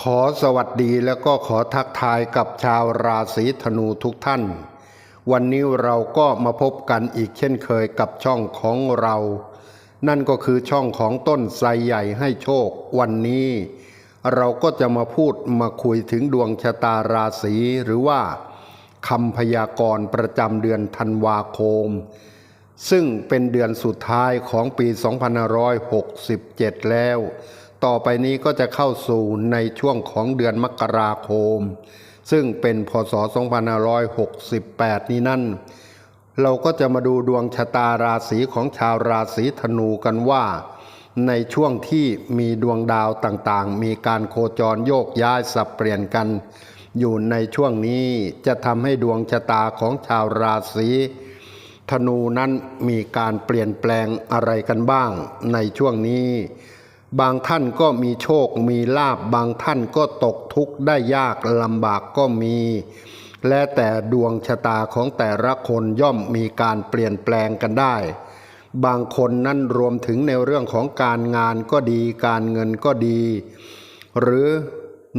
ขอสวัสดีแล้วก็ขอทักทายกับชาวราศีธนูทุกท่าน วันนี้เราก็มาพบกันอีกเช่นเคยกับช่องของเรา นั่นก็คือช่องของต้นไทรใหญ่ให้โชค วันนี้ เราก็จะมาพูดมาคุยถึงดวงชะตาราศีหรือว่าคำพยากรณ์ประจำเดือนธันวาคม ซึ่งเป็นเดือนสุดท้ายของปี 2567 แล้ว ต่อไปนี้ก็จะเข้าสู่ในช่วงของเดือนมกราคม ซึ่งเป็นพศ 2568 นี้นั่น เราก็จะมาดูดวงชะตาราศีของชาวราศีธนูกันว่า ในช่วงที่มีดวงดาวต่างๆ มีการโคจรโยกย้ายสับเปลี่ยนกัน อยู่ในช่วงนี้จะทำให้ดวงชะตาของชาวราศีธนูนั้นมีการเปลี่ยนแปลงอะไรกันบ้างในช่วงนี้ บางท่านก็มีโชคมีลาบบางท่านก็ตกทุกข์ได้ยากลำบากก็มี และแต่ดวงชะตาของแต่ละคนย่อมมีการเปลี่ยนแปลงกันได้ บางคนนั้นรวมถึงในเรื่องของการงานก็ดี การเงินก็ดี หรือ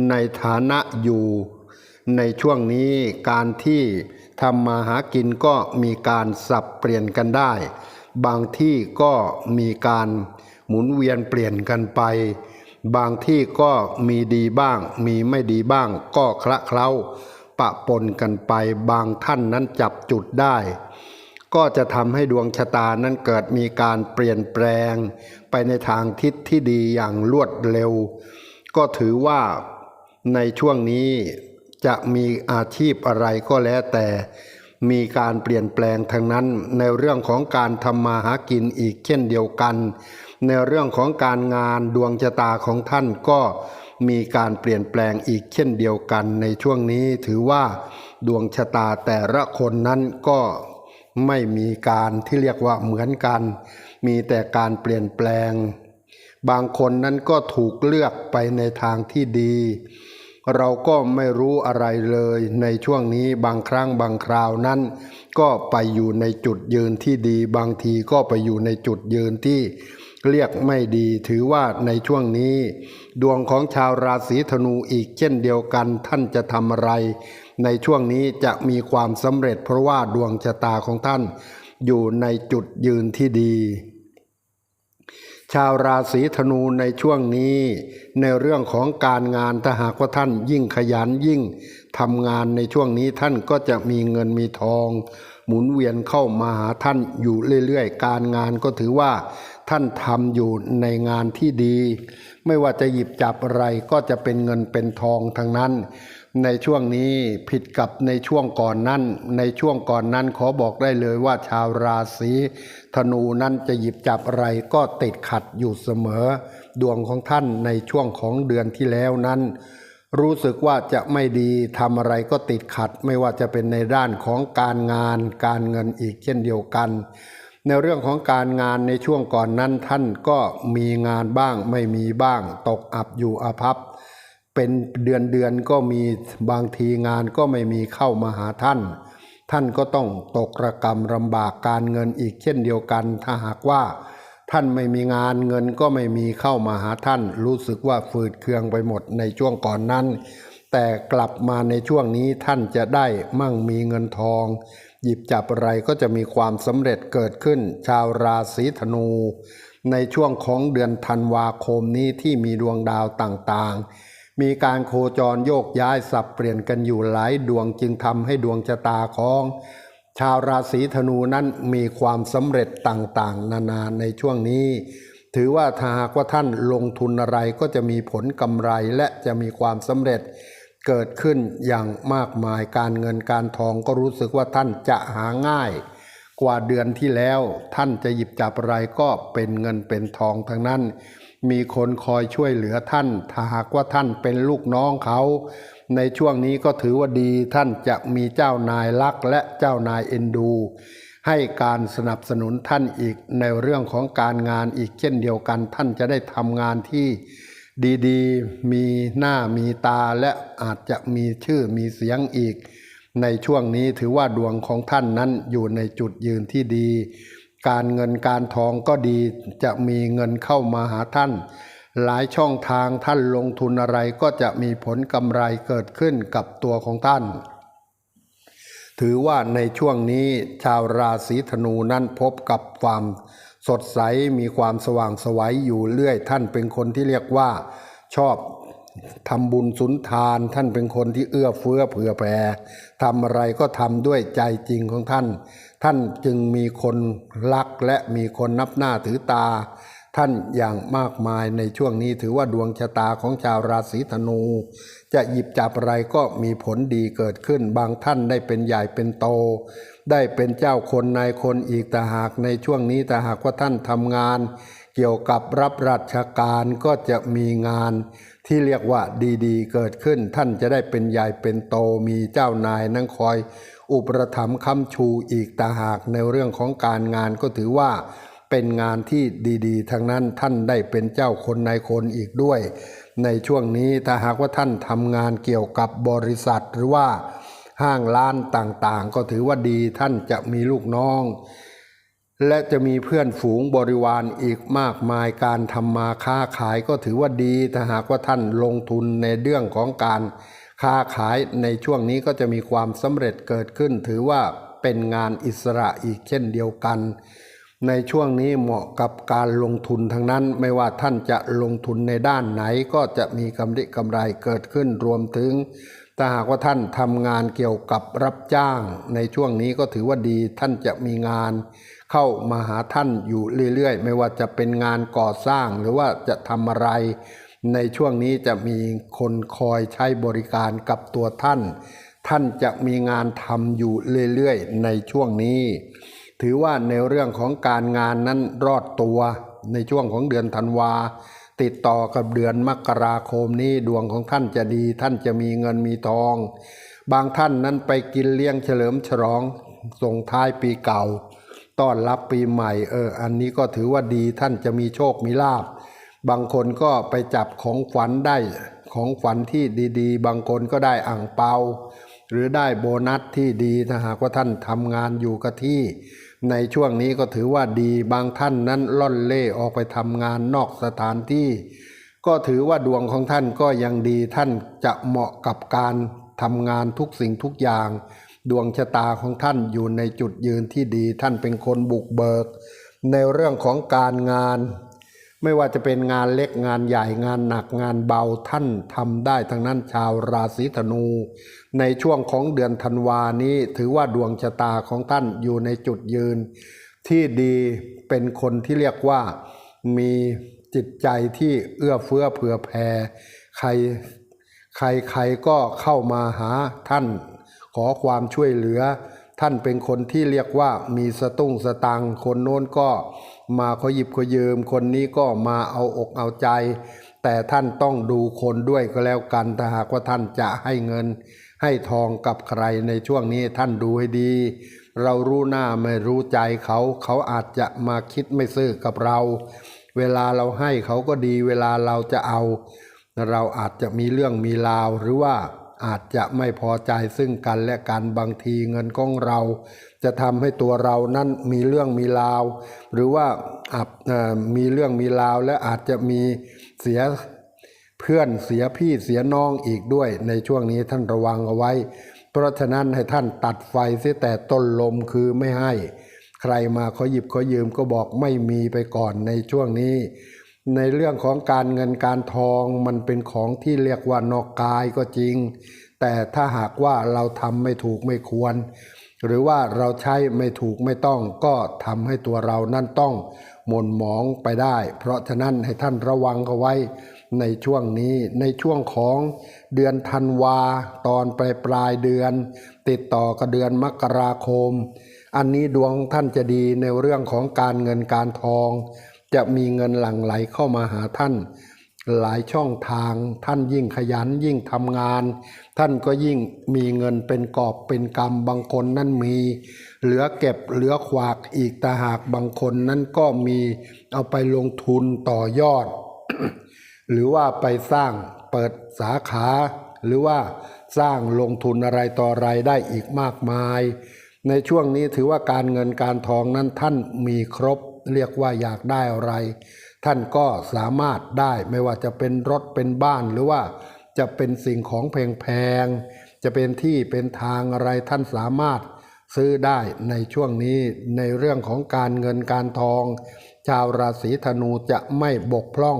ในฐานะอยู่ ในช่วงนี้การที่ทำมาหากินก็มีการสับเปลี่ยนกันได้ บางที่ก็มีการ หมุนเวียนเปลี่ยนกันไป บางที่ก็มีดีบ้าง มีไม่ดีบ้าง ก็คละเคล้าปะปนกันไป บางท่านนั้นจับจุดได้ ก็จะทำให้ดวงชะตานั้นเกิดมีการเปลี่ยนแปลง ไปในทางทิศที่ดีอย่างรวดเร็ว ก็ถือว่าในช่วงนี้จะมีอาชีพอะไรก็แล้วแต่ มีการเปลี่ยนแปลงทั้งนั้นในเรื่องของการทำมาหากินอีกเช่นเดียวกัน ในเรื่องของการงานดวงชะตาของท่านก็มีการเปลี่ยนแปลงอีกเช่นเดียวกันในช่วงนี้ถือว่าดวงชะตาแต่ละคนนั้นก็ไม่มีการที่เรียกว่าเหมือนกัน มีแต่การเปลี่ยนแปลง บางคนนั้นก็ถูกเลือกไปในทางที่ดี เราก็ไม่รู้อะไรเลยในช่วงนี้บางครั้งบางคราวนั้น ก็ไปอยู่ในจุดยืนที่ดี บางทีก็ไปอยู่ในจุดยืนที่ เรียกไม่ดีถือว่าในช่วงนี้ ดวงของชาวราศีธนูอีกเช่นเดียวกันท่านจะทำอะไร ในช่วงนี้จะมีความสำเร็จเพราะว่าดวงชะตาของท่านอยู่ในจุดยืนที่ดี ชาวราศีธนูในช่วงนี้ ในเรื่องของการงานถ้าหากว่าท่านยิ่งขยันยิ่งทำงานในช่วงนี้ท่านก็จะมีเงินมีทอง หมุนเวียนเข้ามาหาท่านอยู่เรื่อยๆ การงานก็ถือว่า ท่านทำอยู่ในงานที่ดี ไม่ว่าจะหยิบจับอะไรก็จะเป็นเงินเป็นทองทั้งนั้น ในช่วงนี้ผิดกับในช่วงก่อนนั้น ในช่วงก่อนนั้นขอบอกได้เลยว่าชาวราศีธนูนั้นจะหยิบจับอะไรก็ติดขัดอยู่เสมอ ดวงของท่านในช่วงของเดือนที่แล้วนั้นรู้สึกว่าจะไม่ดีทำอะไรก็ติดขัด ไม่ว่าจะเป็นในด้านของการงาน การเงินอีกเช่นเดียวกัน ในเรื่องของการงานในช่วงก่อนนั้นท่านก็มีงานบ้างไม่มีบ้าง ตกอับอยู่อาภัพ เป็นเดือนเดือนก็มีบางทีงานก็ไม่มีเข้ามาหาท่าน ท่านก็ต้องตกระกรรมลำบากการเงินอีกเช่นเดียวกัน ถ้าหากว่าท่านไม่มีงานเงินก็ไม่มีเข้ามาหาท่าน รู้สึกว่าฝืดเคืองไปหมดในช่วงก่อนนั้น แต่กลับมาในช่วงนี้ท่านจะได้มั่งมีเงินทอง หยิบจับอะไรก็จะมีความสำเร็จเกิดขึ้น ชาวราศีธนู ในช่วงของเดือนธันวาคมนี้ที่มีดวงดาวต่างๆ มีการโคจรโยกย้ายสับเปลี่ยนกันอยู่หลายดวงจึงทำให้ดวงชะตาของชาวราศีธนูนั้นมีความสำเร็จต่างๆ นานาในช่วงนี้ ถือว่าถ้าหากว่าท่านลงทุนอะไรก็จะมีผลกำไรและจะมีความสำเร็จ เกิดขึ้นอย่างมากมายการเงินการทองก็รู้สึกว่าท่านจะหาง่าย กว่าเดือนที่แล้ว ท่านจะหยิบจับอะไรก็เป็นเงินเป็นทองทั้งนั้น มีคนคอยช่วยเหลือท่าน ถ้าหากว่าท่านเป็นลูกน้องเขา ในช่วงนี้ก็ถือว่าดีท่านจะมีเจ้านายรักและเจ้านายเอ็นดู ให้การสนับสนุนท่านอีกในเรื่องของการงานอีกเช่นเดียวกัน ท่านจะได้ทำงานที่ ดีๆ มีหน้ามีตาและอาจจะมีชื่อมีเสียงอีก ในช่วงนี้ถือว่าดวงของท่านนั้นอยู่ในจุดยืนที่ดี การเงินการทองก็ดีจะมีเงินเข้ามาหาท่าน หลายช่องทางท่านลงทุนอะไรก็จะมีผลกำไรเกิดขึ้นกับตัวของท่าน ถือว่าในช่วงนี้ชาวราศีธนูนั้นพบกับความ สดใสมีความสว่างสวัยอยู่เรื่อย ท่านเป็นคนที่เรียกว่าชอบทำบุญสุนทาน ท่านเป็นคนที่เอื้อเฟื้อเผื่อแผ่ทำอะไรก็ทำด้วยใจจริงของท่าน ท่านจึงมีคนรักและมีคนนับหน้าถือตา ท่านอย่างมากมายในช่วงนี้ถือว่าดวงชะตาของชาวราศีธนู จะหยิบจับอะไรก็มีผลดีเกิดขึ้น บางท่านได้เป็นใหญ่เป็นโต ได้เป็นเจ้าคนนายคนอีกแต่หากในช่วงนี้แต่หากว่าท่านทำงาน เกี่ยวกับรับราชการก็จะมีงานที่เรียกว่าดีๆ เกิดขึ้น ท่านจะได้เป็นใหญ่เป็นโตมีเจ้านายนั่งคอย อุปถัมภ์ค้ำชูอีกแต่หากในเรื่องของการงานก็ถือว่า เป็นงานที่ดีๆ ทั้งนั้นท่านได้เป็นเจ้าคนในคนอีกด้วย ในช่วงนี้ถ้าหากว่าท่านทำงานเกี่ยวกับบริษัท หรือว่าห้างร้านต่างๆ ก็ถือว่าดีท่านจะมีลูกน้อง และจะมีเพื่อนฝูงบริวารอีกมากมายการทำมาค้าขายก็ถือว่าดีถ้าหากว่าท่านลงทุนในเรื่องของการค้าขายในช่วงนี้ก็จะมีความสำเร็จเกิดขึ้น ถือว่าเป็นงานอิสระอีกเช่นเดียวกัน ในช่วงนี้เหมาะกับการลงทุนทั้งนั้น ไม่ว่าท่านจะลงทุนในด้านไหนก็จะมีกำไรกำไรเกิดขึ้นรวมถึงถ้าหากว่าท่านทำงานเกี่ยวกับรับจ้าง ในช่วงนี้ก็ถือว่าดีท่านจะมีงาน เข้ามาหาท่านอยู่เรื่อยๆ ไม่ว่าจะเป็นงานก่อสร้างหรือว่าจะทำอะไร ในช่วงนี้จะมีคนคอยใช้บริการกับตัวท่าน ท่านจะมีงานทำอยู่เรื่อยๆ ในช่วงนี้ ถือว่าในเรื่องของการงานนั้นรอดตัวในช่วงของเดือนธันวา ติดต่อกับเดือนมกราคมนี้ดวงของท่านจะดี ท่านจะมีเงินมีทอง บางท่านนั้นไปกินเลี้ยงเฉลิมฉลองส่งท้ายปีเก่า ต้อนรับปีใหม่เอออันนี้ก็ถือว่าดีท่านจะมีโชคมีลาบบางคนก็ไปจับของฝันได้ของฝันที่ดีๆ บางคนก็ได้อ่างเปา หรือได้โบนัสที่ดีถ้าหากว่าท่านทำงานอยู่กับที่ ในช่วงนี้ก็ถือว่าดีบางท่านนั้นล่อนเล่ออกไปทำงานนอกสถานที่ ก็ถือว่าดวงของท่านก็ยังดีท่านจะเหมาะกับการทำงานทุกสิ่งทุกอย่าง ดวงชะตาของท่านอยู่ในจุดยืนที่ดี ท่านเป็นคนบุกเบิก ในเรื่องของการงาน ไม่ว่าจะเป็นงานเล็กงานใหญ่งานหนักงานเบาท่านทำได้ทั้งนั้นชาวราศีธนู ในช่วงของเดือนธันวานี้ถือว่าดวงชะตาของท่านอยู่ในจุดยืน ที่ดีเป็นคนที่เรียกว่ามีจิตใจที่เอื้อเฟื้อเผื่อแผ่ใครใครใครก็เข้ามาหาท่านขอความช่วยเหลือ ท่านเป็นคนที่เรียกว่ามีสตุ้งสตังค์คนโน้นก็ มาขอหยิบขอยืมคนนี้ก็มาเอาอกเอาใจ แต่ท่านต้องดูคนด้วยก็แล้วกันถ้าหากว่าท่านจะให้เงิน ให้ทองกับใครในช่วงนี้ท่านดูให้ดี เรารู้หน้าไม่รู้ใจเขา เขาอาจจะมาคิดไม่ซื่อกับเรา เวลาเราให้เขาก็ดี เวลาเราจะเอา เราอาจจะมีเรื่องมีราวหรือว่า อาจจะไม่พอใจซึ่งกันและกันบางทีเงินของเรา จะทำให้ตัวเรานั้นมีเรื่องมีราว หรือว่ามีเรื่องมีราว และอาจจะมีเสียเพื่อนเสียพี่เสียน้องอีกด้วย ในช่วงนี้ท่านระวังเอาไว้ เพราะฉะนั้นให้ท่านตัดไฟเสียแต่ต้นลมคือไม่ให้ ใครมาขอหยิบขอยืมก็บอกไม่มีไปก่อนในช่วงนี้ ในเรื่องของการเงินการทองมันเป็นของที่เรียกว่านอกกายก็จริง แต่ถ้าหากว่าเราทำไม่ถูกไม่ควร หรือว่าเราใช้ไม่ถูกไม่ต้องก็ทำให้ตัวเรานั่นต้องหม่นหมองไปได้ เพราะฉะนั้นให้ท่านระวังเอาไว้ในช่วงนี้ในช่วงของเดือนธันวาตอนปลายปลายเดือน ติดต่อกับเดือนมกราคม อันนี้ดวงท่านจะดีในเรื่องของการเงินการทอง จะมีเงินหลั่งไหลเข้ามาหาท่าน หลายช่องทางท่านยิ่งขยันยิ่งทำงาน ท่านก็ยิ่งมีเงินเป็นกอบเป็นกำบางคนนั่นมี เหลือเก็บเหลือขวากอีกแต่หากบางคนนั้นก็มีเอาไปลงทุนต่อยอด หรือว่าไปสร้างเปิดสาขา หรือว่าสร้างลงทุนอะไรต่ออะไรได้อีกมากมาย ในช่วงนี้ถือว่าการเงินการทองนั้นท่านมีครบ เรียกว่าอยากได้อะไร ท่านก็สามารถได้ไม่ว่าจะเป็นรถเป็นบ้านหรือว่าจะเป็นสิ่งของแพงๆจะเป็นที่เป็นทางอะไรท่านสามารถซื้อได้ในช่วงนี้ในเรื่องของการเงินการทอง ชาวราศีธนูจะไม่บกพร่อง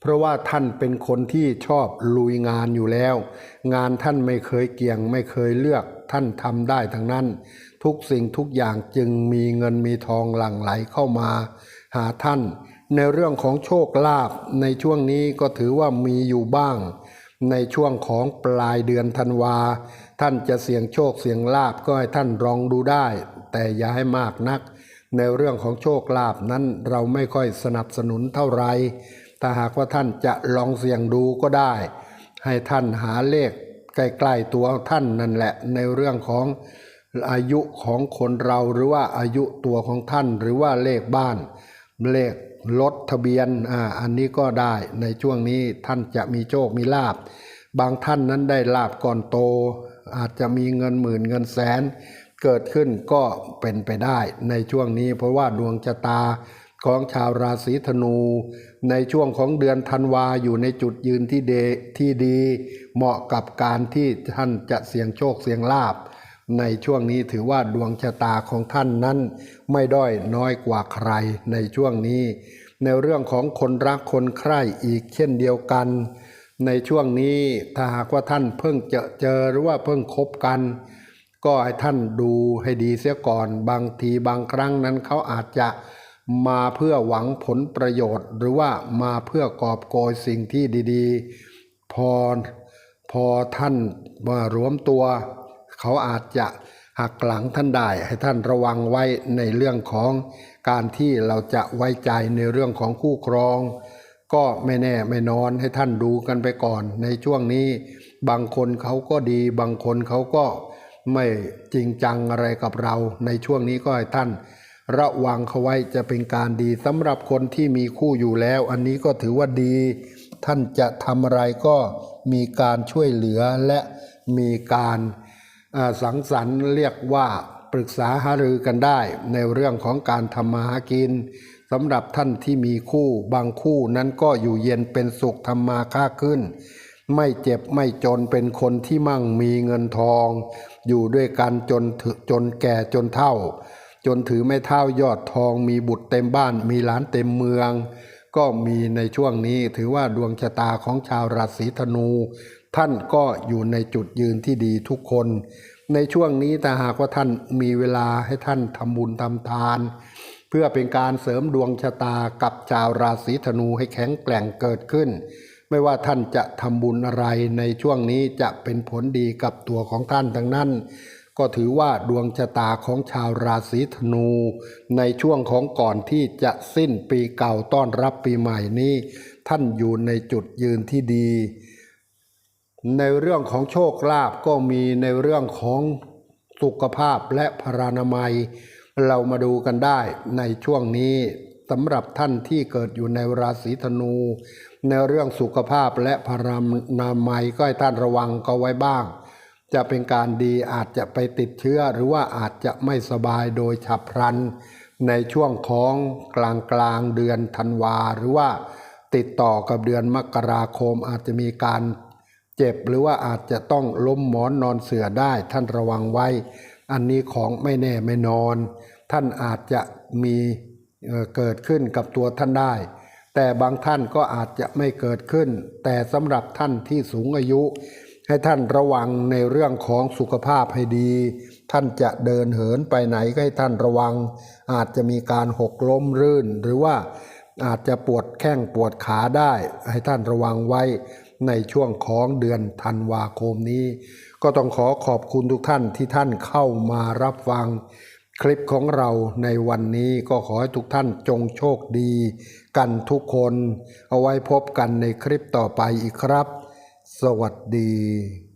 เพราะว่าท่านเป็นคนที่ชอบลุยงานอยู่แล้ว งานท่านไม่เคยเกี่ยงไม่เคยเลือกท่านทำได้ทั้งนั้น ทุกสิ่งทุกอย่างจึงมีเงินมีทองหลั่งไหลเข้ามาหาท่าน ในเรื่องของโชคลาภในช่วงนี้ก็ถือว่ามีอยู่บ้าง ในช่วงของปลายเดือนธันวา ท่านจะเสี่ยงโชคเสี่ยงลาบก็ให้ท่านลองดูได้ แต่อย่าให้มากนัก ในเรื่องของโชคลาภนั้นเราไม่ค่อยสนับสนุนเท่าไหรถ้าหากว่าท่านจะลองเสี่ยงดูก็ได้ ให้ท่านหาเลขใกล้ๆตัวท่านนั่นแหละในเรื่องของ อายุของคนเราหรือว่าอายุตัวของท่านหรือว่าเลขบ้าน เลขรถทะเบียนอ่าอันนี้ก็ได้ในช่วงนี้ท่านจะมีโชคมีลาบบางท่านนั้นได้ลาบก่อนโต อาจจะมีเงินหมื่นเงินแสน เกิดขึ้นก็เป็นไปได้ในช่วงนี้ เพราะว่าดวงชะตาของชาวราศีธนู ในช่วงของเดือนธันวาอยู่ในจุดยืนที่เดที่ดี เหมาะกับการที่ท่านจะเสี่ยงโชคเสี่ยงลาบ ในช่วงนี้ถือว่าดวงชะตาของท่านนั้น ไม่ด้อยน้อยกว่าใครในช่วงนี้ ในเรื่องของคนรักคนใคร่อีกเช่นเดียวกัน ในช่วงนี้ถ้าหากว่าท่านเพิ่งเจอเจอหรือว่าเพิ่งคบกัน ก็ให้ท่านดูให้ดีเสียก่อนบางทีบางครั้งนั้นเขาอาจจะมาเพื่อหวังผลประโยชน์ หรือว่ามาเพื่อกอบโกยสิ่งที่ดี ๆ พอพอท่านมารวมตัว เขาอาจจะหักหลังท่านได้ให้ท่านระวังไว้ในเรื่องของการที่เราจะไว้ใจในเรื่องของคู่ครอง ก็ไม่แน่ไม่นอนให้ท่านดูกันไปก่อน ในช่วงนี้ บางคนเขาก็ดี บางคนเขาก็ไม่จริงจังอะไรกับเรา ในช่วงนี้ก็ให้ท่าน ระวังเขาไว้จะเป็นการดีสำหรับคนที่มีคู่อยู่แล้ว อันนี้ก็ถือว่าดี ท่านจะทำอะไรก็มีการช่วยเหลือและมีการ สังสรรค์เรียกว่าปรึกษาหารือกันได้ ในเรื่องของการทำมาหากินสำหรับท่านที่มีคู่บางคู่นั้นก็อยู่เย็นเป็นสุขทำมาค้าขึ้น ไม่เจ็บไม่จนเป็นคนที่มั่งมีเงินทอง อยู่ด้วยกันจนจนแก่จนเท่า จนถือไม่เท่ายอดทองมีบุตรเต็มบ้านมีหลานเต็มเมือง ก็มีในช่วงนี้ถือว่าดวงชะตาของชาวราศีธนู ท่านก็อยู่ในจุดยืนที่ดีทุกคน ในช่วงนี้แต่หากว่าท่านมีเวลาให้ท่านทำบุญทำทาน เพื่อเป็นการเสริมดวงชะตากับชาวราศีธนูให้แข็งแกร่งเกิดขึ้น ไม่ว่าท่านจะทำบุญอะไรในช่วงนี้จะเป็นผลดีกับตัวของท่านทั้งนั้น ก็ถือว่าดวงชะตาของชาวราศีธนู ในช่วงของก่อนที่จะสิ้นปีเก่าต้อนรับปีใหม่นี้ ท่านอยู่ในจุดยืนที่ดี ในเรื่องของโชคลาภก็มีในเรื่องของสุขภาพและพรานามัย เรามาดูกันได้ในช่วงนี้สำหรับท่านที่เกิดอยู่ในราศีธนู ในเรื่องสุขภาพและพรานามัยก็ให้ท่านระวังก็ไว้บ้าง จะเป็นการดีอาจจะไปติดเชื้อหรือว่าอาจจะไม่สบายโดยฉับพลัน ในช่วงของกลางกลางเดือนธันวาหรือว่าติดต่อกับเดือนมกราคมอาจจะมีการ เจ็บหรือว่าอาจจะต้องล้มหมอนนอนเสือได้ ท่านระวังไว้ อันนี้ของไม่แน่ไม่นอน ท่านอาจจะมีเอ่อเกิดขึ้นกับตัวท่านได้ แต่บางท่านก็อาจจะไม่เกิดขึ้น แต่สำหรับท่านที่สูงอายุ ให้ท่านระวังในเรื่องของสุขภาพให้ดี ท่านจะเดินเหินไปไหนก็ให้ท่านระวัง อาจจะมีการหกล้มรื่น หรือว่าอาจจะปวดแข้งปวดขาได้ ให้ท่านระวังไว้ ในช่วงของเดือนธันวาคมนี้ ก็ต้องขอขอบคุณทุกท่านที่ท่านเข้ามารับฟัง คลิปของเราในวันนี้ก็ขอให้ทุกท่านจงโชคดี กันทุกคน เอาไว้พบกันในคลิปต่อไปอีกครับ สวัสดี